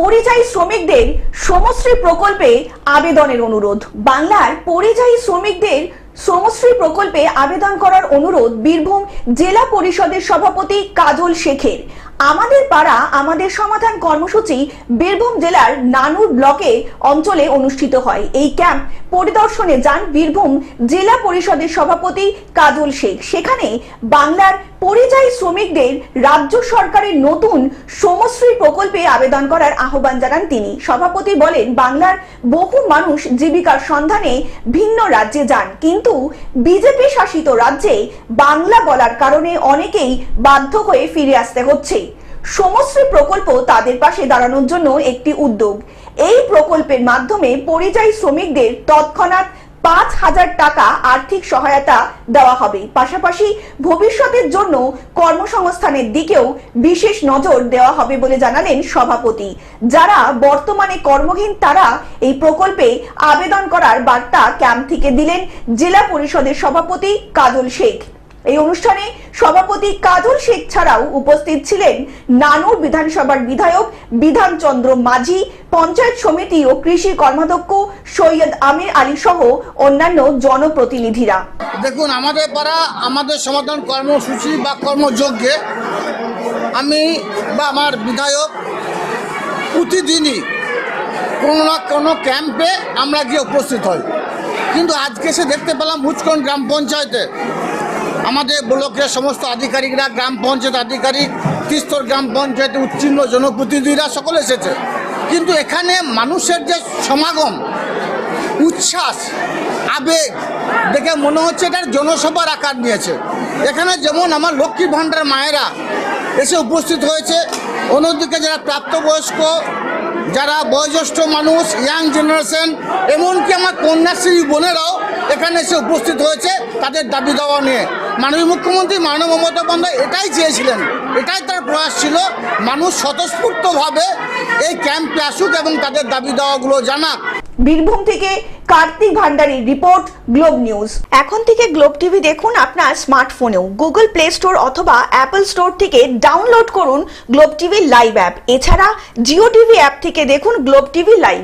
পরিযায়ী শ্রমিকদের শ্রমশ্রী প্রকল্পে আবেদনের অনুরোধ। বাংলার পরিযায়ী শ্রমিকদের শ্রমশ্রী প্রকল্পে আবেদন করার অনুরোধ বীরভূম জেলা পরিষদের সভাপতি কাজল শেখের। আমাদের পাড়া, আমাদের সমাধান কর্মসূচি বীরভূম জেলার নানুর ব্লকে অঞ্চলে অনুষ্ঠিত হয়। এই ক্যাম্প পরিদর্শনে যান বীরভূম জেলা পরিষদের সভাপতি কাজল শেখ। সেখানে বাংলার পরিযায়ী শ্রমিকদের রাজ্য সরকারের নতুন শ্রমশ্রী প্রকল্পে আবেদন করার আহ্বান জানান তিনি। সভাপতি বলেন, বাংলার বহু মানুষ জীবিকার সন্ধানে ভিন্ন রাজ্যে যান, কিন্তু বিজেপি শাসিত রাজ্যে বাংলা বলার কারণে অনেকেই বাধ্য হয়ে ফিরে আসতে হচ্ছে। সমশ্রী প্রকল্প তাদের পাশে দাঁড়ানোর জন্য একটি উদ্যোগ। এই প্রকল্পের মাধ্যমে পরিযায়ী শ্রমিকদের তৎক্ষণাৎ পাঁচ হাজার টাকা আর্থিক সহায়তা দেওয়া হবে। পাশাপাশি ভবিষ্যতের জন্য কর্মসংস্থানের দিকেও বিশেষ নজর দেওয়া হবে বলে জানালেন সভাপতি। যারা বর্তমানে কর্মহীন, তারা এই প্রকল্পে আবেদন করার বার্তা ক্যাম্প থেকে দিলেন জেলা পরিষদের সভাপতি কাজল শেখ। এই অনুষ্ঠানে সভাপতি কাজল শেখ ছাড়াও উপস্থিত ছিলেন নানুর বিধানসভার বিধায়ক বিধানচন্দ্র মাঝি, পঞ্চায়েত সমিতি ও কৃষি কর্মাধ্যক্ষ সৈয়দ আমির আলী সহ অন্যান্য জনপ্রতিনিধিরা। দেখুন, আমাদের পাড়া আমাদের সমাধান কর্মসূচি বা কর্মযজ্ঞে আমি বা আমার বিধায়ক প্রতিদিনই কোনো না কোনো ক্যাম্পে আমরা গিয়ে উপস্থিত হই। কিন্তু আজকে সে দেখতে পেলাম মুচকন গ্রাম পঞ্চায়েতে আমাদের ব্লকের সমস্ত আধিকারিকরা, গ্রাম পঞ্চায়েত আধিকারিক, তিস্তর গ্রাম পঞ্চায়েত, উচ্ছিন্ন জনপ্রতিনিধিরা সকলে এসেছে। কিন্তু এখানে মানুষের যে সমাগম, উচ্ছ্বাস, আবেগ, দেখে মনে হচ্ছে এটার জনসভার আকার নিয়েছে। এখানে যেমন আমার লক্ষ্মী ভাণ্ডার মায়েরা এসে উপস্থিত হয়েছে, অন্যদিকে যারা প্রাপ্তবয়স্ক, যারা বয়োজ্যেষ্ঠ মানুষ, ইয়াং জেনারেশন, এমনকি আমার কন্যাশ্রী বোনেরাও এখানে এসে উপস্থিত হয়েছে তাদের দাবি দাওয়া নিয়ে। মাননীয় মুখ্যমন্ত্রী মাননীয় মমতা বন্দ্যোপাধ্যায় এটাই চেয়েছিলেন। এটাই তার প্রয়াস ছিল। মানুষ স্বতঃস্ফূর্তভাবে এই ক্যাম্পে আসুক এবং তাদের দাবি দেওয়াগুলো জানাক। বীরভূম থেকে কার্তিক ভান্ডারীর রিপোর্ট গ্লোব নিউজ। এখন থেকে গ্লোব টিভি দেখুন আপনার স্মার্টফোনেও। গুগল প্লে স্টোর অথবা অ্যাপল স্টোর থেকে ডাউনলোড করুন গ্লোব টিভি লাইভ অ্যাপ। এছাড়া জিও টিভি অ্যাপ থেকে দেখুন গ্লোব টিভি লাইভ।